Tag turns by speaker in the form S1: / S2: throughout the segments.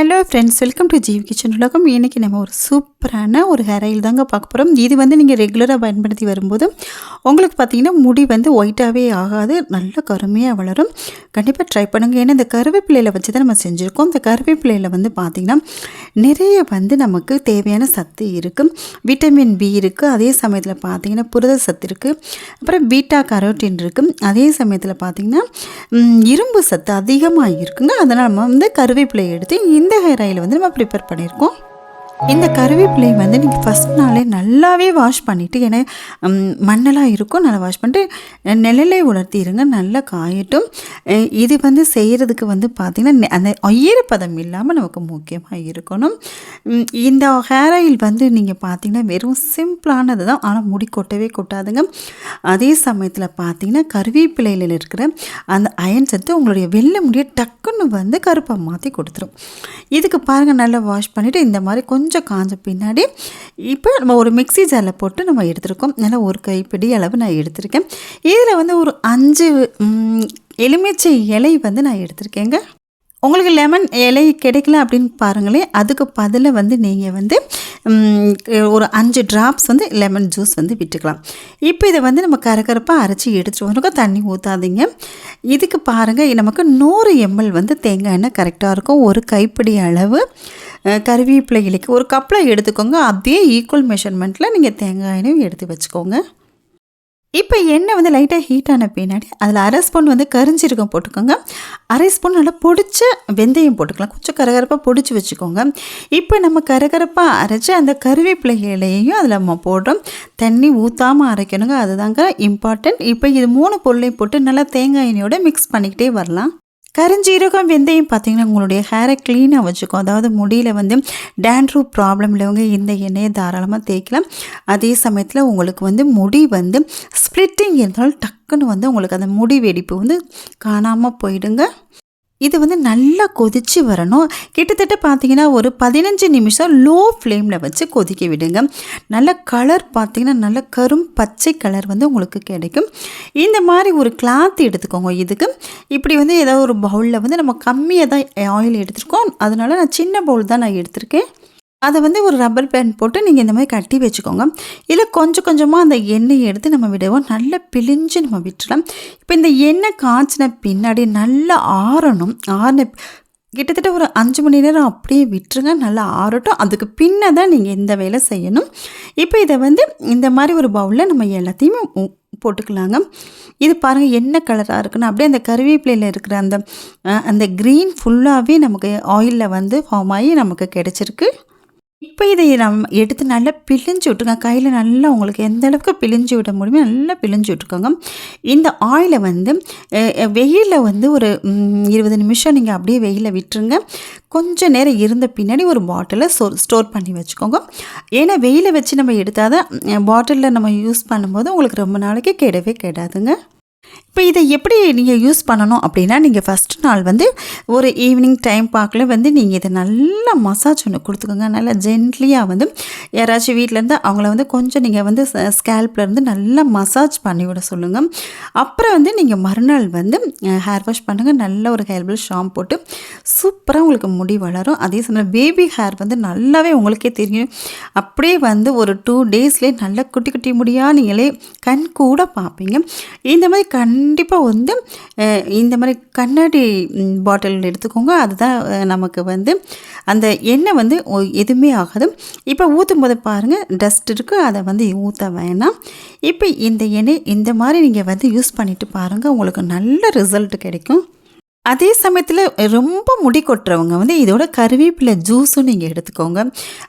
S1: Hello friends welcome to Jeev kitchen உலகம் இன்றைக்கி நம்ம ஒரு சூப்பரான ஒரு ஹேர் ஆயில் தாங்க பார்க்க போகிறோம் இது வந்து நீங்கள் ரெகுலராக பயன்படுத்தி வரும்போது உங்களுக்கு பார்த்தீங்கன்னா முடி வந்து ஒயிட்டாகவே ஆகாது நல்ல கருமையாக வளரும். கண்டிப்பாக ட்ரை பண்ணுங்கள் ஏன்னா இந்த கருவேப்பிலையில் வச்சு தான் நம்ம செஞ்சுருக்கோம். இந்த கருவேப்பிலையில் வந்து பார்த்திங்கன்னா நிறைய வந்து நமக்கு தேவையான சத்து இருக்குது விட்டமின் பி இருக்குது அதே சமயத்தில் பார்த்தீங்கன்னா புரத சத்து இருக்குது அப்புறம் பீட்டா கரோட்டின் இருக்குது அதே சமயத்தில் பார்த்திங்கன்னா இரும்பு சத்து அதிகமாக இருக்குங்க. அதனால் நம்ம வந்து கருவேப்பிலை எடுத்து இந்த ஹேர் ஆயில் வந்து நம்ம ப்ரிப்பேர் பண்ணியிருக்கோம். இந்த கருவேப்பிலை வந்து நீங்கள் ஃபஸ்ட் நாளே நல்லாவே வாஷ் பண்ணிவிட்டு ஏன்னா மண்ணெல்லாம் இருக்கும். நல்லா வாஷ் பண்ணிட்டு நிழலை உலர்த்திடுங்க நல்லா காயட்டும். இது வந்து செய்கிறதுக்கு வந்து பார்த்திங்கன்னா நெ- அந்த ஈரப்பதம் இல்லாமல் நமக்கு முக்கியமாக இருக்கணும். இந்த ஹேர் ஆயில் வந்து நீங்கள் பார்த்தீங்கன்னா வெறும் சிம்பிளானது தான். ஆனால் முடி கொட்டவே கொட்டாதுங்க. அதே சமயத்தில் பார்த்தீங்கன்னா கருவேப்பிலையில் இருக்கிற அந்த அயன் சத்து உங்களுடைய வெள்ளை முடியை டக்குன்னு வந்து கருப்பாக மாற்றி கொடுத்துரும். இதுக்கு பாருங்கள் நல்லா வாஷ் பண்ணிவிட்டு இந்த மாதிரி கொஞ்சம் கொஞ்சம் காஞ்ச பின்னாடி இப்போ நம்ம ஒரு மிக்ஸி ஜாரில் போட்டு நம்ம எடுத்திருக்கோம். நல்லா ஒரு கைப்பிடி அளவு நான் எடுத்திருக்கேன். இதில் வந்து ஒரு அஞ்சு எலுமிச்சை இலை வந்து நான் எடுத்திருக்கேங்க. உங்களுக்கு லெமன் இலை கிடைக்கல அப்படின்னு பாருங்களேன். அதுக்கு பதிலாக வந்து நீங்கள் வந்து ஒரு அஞ்சு ட்ராப்ஸ் வந்து லெமன் ஜூஸ் வந்து விட்டுக்கலாம். இப்போ இதை வந்து நம்ம கரகரப்பாக அரைச்சி எடுத்துகிட்டு வரணும் தண்ணி ஊற்றாதீங்க இதுக்கு பாருங்கள் நமக்கு நூறு எம்எல் வந்து தேங்காய் எண்ணெய் கரெக்டாக இருக்கும். ஒரு கைப்பிடி அளவு கருவேப்பிலை இலைக்கு ஒரு கப்பில் எடுத்துக்கோங்க. அதே ஈக்குவல் மெஷர்மெண்ட்டில் நீங்கள் தேங்காய் எண்ணெயும் எடுத்து வச்சுக்கோங்க. இப்போ எண்ணெய் வந்து லைட்டாக ஹீட் ஆன பின்னாடி அதில் அரை ஸ்பூன் வந்து கரிஞ்சீரகம் போட்டுக்கோங்க. அரை ஸ்பூன் நல்லா பொடிச்ச வெந்தயம் போட்டுக்கலாம். கொஞ்சம் கரகரப்பாக பொடிச்சு வச்சுக்கோங்க. இப்போ நம்ம கரகரப்பாக அரைச்சி அந்த கருவேப்பிலை இலையையும் அதில் நம்ம போடுறோம். தண்ணி ஊற்றாமல் அரைக்கணுங்க. அதுதாங்க இம்பார்ட்டன்ட் இப்போ இது மூணு பொருளையும் போட்டு நல்லா தேங்காய் எண்ணெயோட மிக்ஸ் பண்ணிக்கிட்டே வரலாம். கருஞ்சீரகம் வெந்தயம் பார்த்தீங்கன்னா உங்களுடைய ஹேரை க்ளீனாக வச்சுக்கும். அதாவது முடியில் வந்து டேண்ட்ரூ ப்ராப்ளம் உள்ளவங்க இந்த எண்ணெயை தாராளமாக தேய்க்கலாம். அதே சமயத்தில் உங்களுக்கு வந்து முடி வந்து ஸ்ப்ளிட்டிங் இருந்தாலும் டக்குன்னு வந்து உங்களுக்கு அந்த முடி வெடிப்பு வந்து காணாமல் போயிடுங்க. இது வந்து நல்லா கொதிச்சு வரணும். கிட்டத்தட்ட பார்த்தீங்கன்னா ஒரு பதினஞ்சு நிமிஷம் லோ ஃப்ளேமில் வச்சு கொதிக்க விடுங்க. நல்ல கலர் பார்த்தீங்கன்னா நல்ல கரும் பச்சை கலர் வந்து உங்களுக்கு கிடைக்கும். இந்த மாதிரி ஒரு கிளாத் எடுத்துக்கோங்க இதுக்கு. இப்படி வந்து ஏதாவது ஒரு பவுலில் வந்து நம்ம கம்மியாக தான் ஆயில் எடுத்திருக்கோம். அதனால நான் சின்ன பவுல் தான் நான் எடுத்திருக்கேன். அதை வந்து ஒரு ரப்பர் பேண்ட் போட்டு நீங்கள் இந்த மாதிரி கட்டி வச்சுக்கோங்க. இல்லை கொஞ்சம் கொஞ்சமாக அந்த எண்ணெயை எடுத்து நம்ம விடுவோம். நல்லா பிழிஞ்சு நம்ம விட்டுடலாம் இப்போ இந்த எண்ணெய் காய்ச்சின பின்னாடி நல்லா ஆறணும். ஆறின கிட்டத்தட்ட ஒரு அஞ்சு மணி நேரம் அப்படியே விட்டுருங்க. நல்லா ஆறட்டும். அதுக்கு பின்னே தான் நீங்கள் இந்த வேலை செய்யணும். இப்போ இதை வந்து இந்த மாதிரி ஒரு பவுலில் நம்ம எல்லாத்தையுமே போட்டுக்கலாங்க. இது பாருங்கள் என்ன கலராக இருக்குன்னு. அப்படியே அந்த கருவேப்பிலையில் இருக்கிற அந்த அந்த க்ரீன் ஃபுல்லாகவே நமக்கு ஆயிலில் வந்து ஃபார்ம் ஆகி நமக்கு கிடச்சிருக்கு. இப்போ இதை நம்ம எடுத்து நல்லா பிழிஞ்சு விட்டுருங்க. கையில் நல்லா உங்களுக்கு எந்த அளவுக்கு பிழிஞ்சு விட முடியுமோ நல்லா பிழிஞ்சு விட்டுக்கோங்க இந்த ஆயிலை வந்து வெயிலில் வந்து ஒரு இருபது நிமிஷம் நீங்கள் அப்படியே வெயிலில் விட்டுருங்க. கொஞ்சம் நேரம் இருந்த பின்னாடி ஒரு பாட்டிலில் ஸ்டோர் ஸ்டோர் பண்ணி வச்சுக்கோங்க. ஏன்னா வெயிலை வச்சு நம்ம எடுத்தால் தான் பாட்டிலில் நம்ம யூஸ் பண்ணும்போது உங்களுக்கு ரொம்ப நாளைக்கு கெடவே கெடாதுங்க. இப்போ இதை எப்படி நீங்கள் யூஸ் பண்ணணும் அப்படின்னா நீங்கள் ஃபஸ்ட் நாள் வந்து ஒரு ஈவினிங் டைம் பார்க்கல வந்து நீங்கள் இதை நல்லா மசாஜ் ஒன்று கொடுத்துக்கோங்க. நல்லா ஜென்ட்லியாக வந்து யாராச்சும் வீட்டிலேருந்து அவங்கள வந்து கொஞ்சம் நீங்கள் வந்து ஸ்கேல்ப்லேருந்து நல்லா மசாஜ் பண்ணி விட சொல்லுங்கள் அப்புறம் வந்து நீங்கள் மறுநாள் வந்து ஹேர் வாஷ் பண்ணுங்கள் நல்ல ஒரு ஹேர்பிள் ஷாம்பு போட்டு சூப்பராக உங்களுக்கு முடி வளரும். அதே சமயம் பேபி ஹேர் வந்து நல்லாவே உங்களுக்கே தெரியும். அப்படியே வந்து ஒரு டூ டேஸ்லேயே நல்ல குட்டி குட்டி முடியாக நீங்களே கண் கூட பார்ப்பீங்க. இந்த மாதிரி கண் கண்டிப்பாக வந்து இந்த மாதிரி கண்ணாடி பாட்டில் எடுத்துக்கோங்க. அதுதான் நமக்கு வந்து அந்த எண்ணெய் வந்து எதுவுமே ஆகாது. இப்போ ஊற்றும் போது பாருங்கள் டஸ்ட் இருக்குது அதை வந்து ஊற்ற வேணாம். இப்போ இந்த எண்ணெய் இந்த மாதிரி நீங்கள் வந்து யூஸ் பண்ணிவிட்டு பாருங்கள் உங்களுக்கு நல்ல ரிசல்ட் கிடைக்கும். அதே சமயத்தில் ரொம்ப முடி கொட்டுறவங்க வந்து இதோட கருவேப்பிலை ஜூஸும் நீங்கள் எடுத்துக்கோங்க.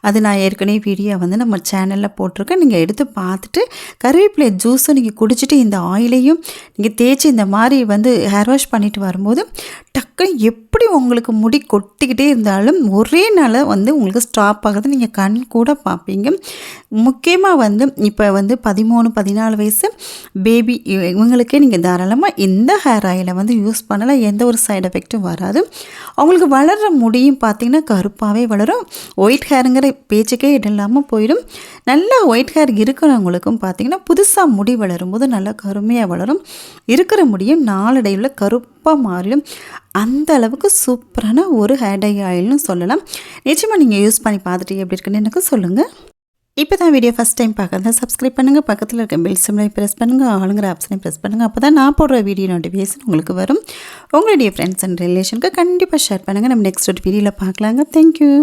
S1: அது நான் ஏற்கனவே வீடியோ வந்து நம்ம சேனலில் போட்டிருக்கேன். நீங்கள் எடுத்து பார்த்துட்டு கருவேப்பிலை ஜூஸும் நீங்கள் குடிச்சிட்டு இந்த ஆயிலையும் நீங்கள் தேய்ச்சி இந்த மாதிரி வந்து ஹேர் வாஷ் பண்ணிட்டு வரும்போது டக்குன்னு எப்படி உங்களுக்கு முடி கொட்டிக்கிட்டே இருந்தாலும் ஒரே நாளில் வந்து உங்களுக்கு ஸ்டாப் ஆகிறது நீங்கள் கண் கூட பார்ப்பீங்க. முக்கியமாக வந்து இப்போ வந்து பதிமூணு பதினாலு வயசு பேபி இவங்களுக்கே நீங்கள் தாராளமாக இந்த ஹேர் ஆயிலை வந்து யூஸ் பண்ணலாம். எந்த ஒரு சைடு எஃபெக்ட்டும் வராது. அவங்களுக்கு வளர்கிற முடியும் பார்த்திங்கன்னா கருப்பாகவே வளரும். ஒயிட் ஹேருங்கிற பேச்சுக்கே இடம் இல்லாமல் போயிடும். நல்லா ஒயிட் ஹேர் இருக்கிறவங்களுக்கும் பார்த்திங்கன்னா புதுசாக முடி வளரும்போது நல்லா கருமையாக வளரும். இருக்கிற முடியும் நாளடைவில் கருப்பு அப்பா மாறிடும் அந்த அளவுக்கு சூப்பரான ஒரு ஹேர் டை ஆயில்னு சொல்லலாம். நிச்சயமாக நீங்கள் யூஸ் பண்ணி பார்த்துட்டு எப்படி இருக்குன்னு எனக்கு சொல்லுங்கள் இப்போ தான் வீடியோ ஃபஸ்ட் டைம் பார்க்குறதா சப்ஸ்கிரைப் பண்ணுங்கள் பக்கத்தில் இருக்க பெல் சிம்லையும் ப்ரெஸ் பண்ணுங்கள் ஆளுங்கிற ஆப்ஷனையும் ப்ரெஸ் பண்ணுங்கள் அப்போ தான் நான் போடுற வீடியோ நோட்டிஃபிகேஷன் உங்களுக்கு வரும். உங்களுடைய ஃப்ரெண்ட்ஸ் அண்ட் ரிலேஷனுக்கு கண்டிப்பாக ஷேர் பண்ணுங்கள் நம்ம நெக்ஸ்ட் ஒரு வீடியோவில் பார்க்கலாங்க. தேங்க்யூ